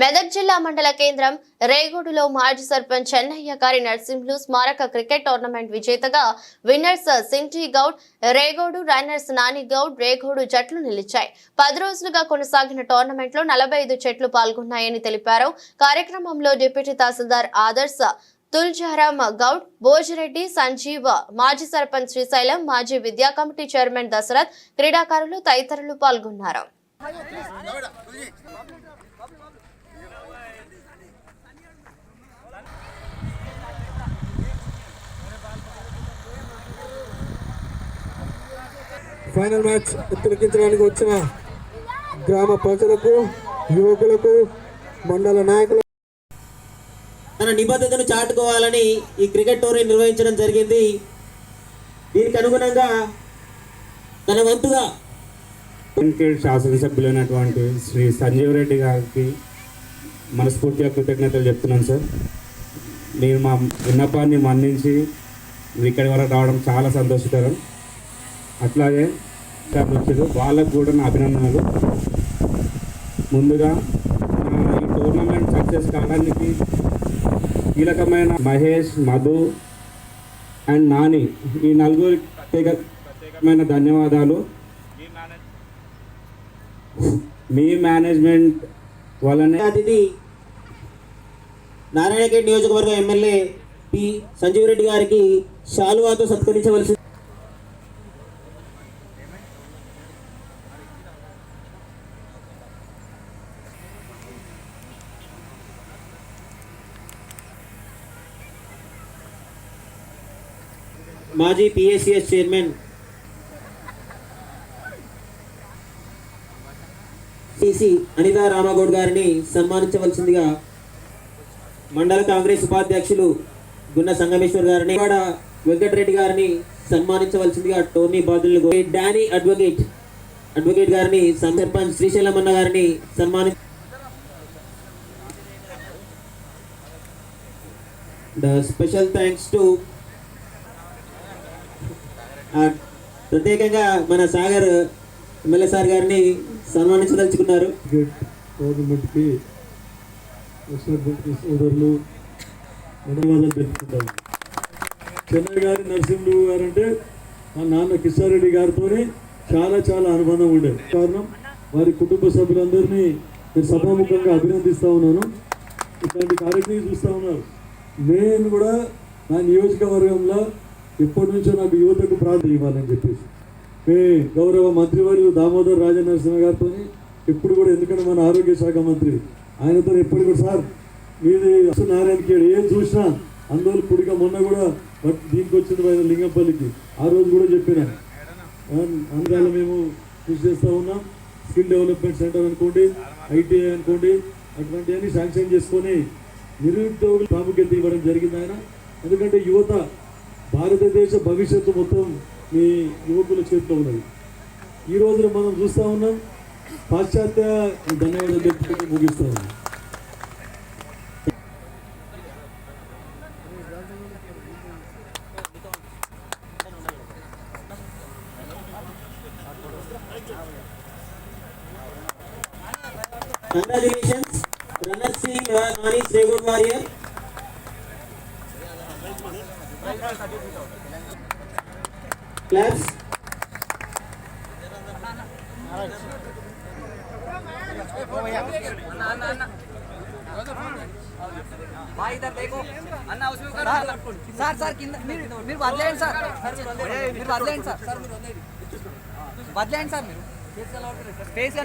మెదక్ జిల్లా మండల కేంద్రం రేగోడులో మాజీ సర్పంచ్ చెన్నయ్య గారి నర్సింహులు స్మారక క్రికెట్ టోర్నమెంట్ విజేతగా విన్నర్స్ సింటీ గౌడ్ రేగోడు రన్నర్స్ నాని గౌడ్ రేగోడు జట్లు నిలిచాయి. పది రోజులుగా కొనసాగిన టోర్నమెంట్లో నలభై ఐదు జట్లు పాల్గొన్నాయని తెలిపారు. కార్యక్రమంలో డిప్యూటీ తహసీల్దార్ ఆదర్శ తుల్జారాం గౌడ్ భోజిరెడ్డి సంజీవ మాజీ సర్పంచ్ శ్రీశైలం మాజీ విద్యా కమిటీ చైర్మన్ దశరథ్ క్రీడాకారులు తదితరులు పాల్గొన్నారు. ఫైనల్ మ్యాచ్ తిలకించడానికి వచ్చిన గ్రామ ప్రజలకు యువకులకు మండల నాయకులకు తన నిబద్ధతను చాటుకోవాలని ఈ క్రికెట్ టోర్నీ నిర్వహించడం జరిగింది. దీనికి అనుగుణంగా తన వంతుగా శాసనసభ్యులైనటువంటి శ్రీ సంజీవ్ రెడ్డి గారికి మనస్ఫూర్తిగా కృతజ్ఞతలు చెప్తున్నాను సార్. మీరు మా విన్నపాన్ని మన్నించి ఇక్కడి వరకు రావడం చాలా సంతోషకరం. అట్లాగే ముఖ్యులు వాళ్ళకు కూడా నా అభినందనలు. ముందుగా ఈ టోర్నమెంట్ సక్సెస్ కావడానికి కీలకమైన మహేష్ మధు అండ్ నాని ఈ నలుగురు ప్రత్యేక ప్రత్యేకమైన ధన్యవాదాలు. మీ మేనేజ్మెంట్ వల్లనే అతిథి నారాయణఖేడ్ నియోజకవర్గ ఎమ్మెల్యే పి. సంజీవ్ రెడ్డి గారికి శాలువాతో సత్కరించవలసి మాజీ PSCS chairman CC Anita Ramagoud గారిని సన్మానించవలసిందిగా మండల కాంగ్రెస్ ఉపాధ్యక్షులు గున్న సంగమేశ్వర్ గారిని వాడ వెంకటరెడ్డి గారిని సన్మానించవలసిందిగా టోర్నీ బాధ్యులు డానీ అడ్వకేట్ అడ్వకేట్ గారిని సర్పంచ్ శ్రీశైలమన్న గారిని సన్మాని ద స్పెషల్ థ్యాంక్స్ టు ప్రత్యేకంగా మన సాగర్ ఎమ్మెల్యే సార్ గారిని సన్మానించదలుచుకున్నారు. క్రికెట్ సోదరులు ధన్యవాదాలు తెలుపుకుంటాను చెన్నై గారి నరసింహు గారు అంటే మా నాన్న కిషారెడ్డి గారితోనే చాలా చాలా అనుబంధం ఉండేది. కారణం వారి కుటుంబ సభ్యులందరినీ నేను సభాముఖంగా అభినందిస్తూ ఉన్నాను. ఇట్లాంటి కార్యక్రమం చూస్తూ ఉన్నారు. నేను కూడా నా నియోజకవర్గంలో ఎప్పటి నుంచో నాకు యువతకు ప్రార్థన ఇవ్వాలని చెప్పేసి. మే గౌరవ మంత్రివర్యులు దామోదర్ రాజనరసింహ గారితో ఎప్పుడు కూడా ఎందుకంటే మన ఆరోగ్య శాఖ మంత్రి ఆయనతో ఎప్పుడు కూడా సార్ మీది నారాయణకి ఏం చూసినా అందరూ పుడిగా మొన్న కూడా బట్ దీనికి వచ్చింది ఆయన లింగంపల్లికి. ఆ రోజు కూడా చెప్పిన. అందువల్ల మేము కృషి చేస్తూ ఉన్నాం. స్కిల్ డెవలప్మెంట్ సెంటర్ అనుకోండి ఐటీఐ అనుకోండి అటువంటివన్నీ శాంక్షన్ చేసుకొని నిరుద్యోగులు ప్రాముఖ్యత ఇవ్వడం జరిగింది ఆయన. ఎందుకంటే యువత భారతదేశ భవిష్యత్తు మొత్తం మీ యువకుల చేతిలో ఉన్నది. ఈ రోజున మనం చూస్తూ ఉన్నాం పాశ్చాత్య ధన్యవాదాలు చెప్పుకుంటూ ముగిస్తూ ఉన్నాం. Congratulations, Ranat Singh uh, Nani Sregood Warrior. Claps. भाई इधर देखो अन्ना उसमें సార్ సార్ కింద మీరు మీరు వదిలేయండి సార్ మీరు వదిలేయండి సార్ వదిలేయండి సార్ మీరు స్పేస్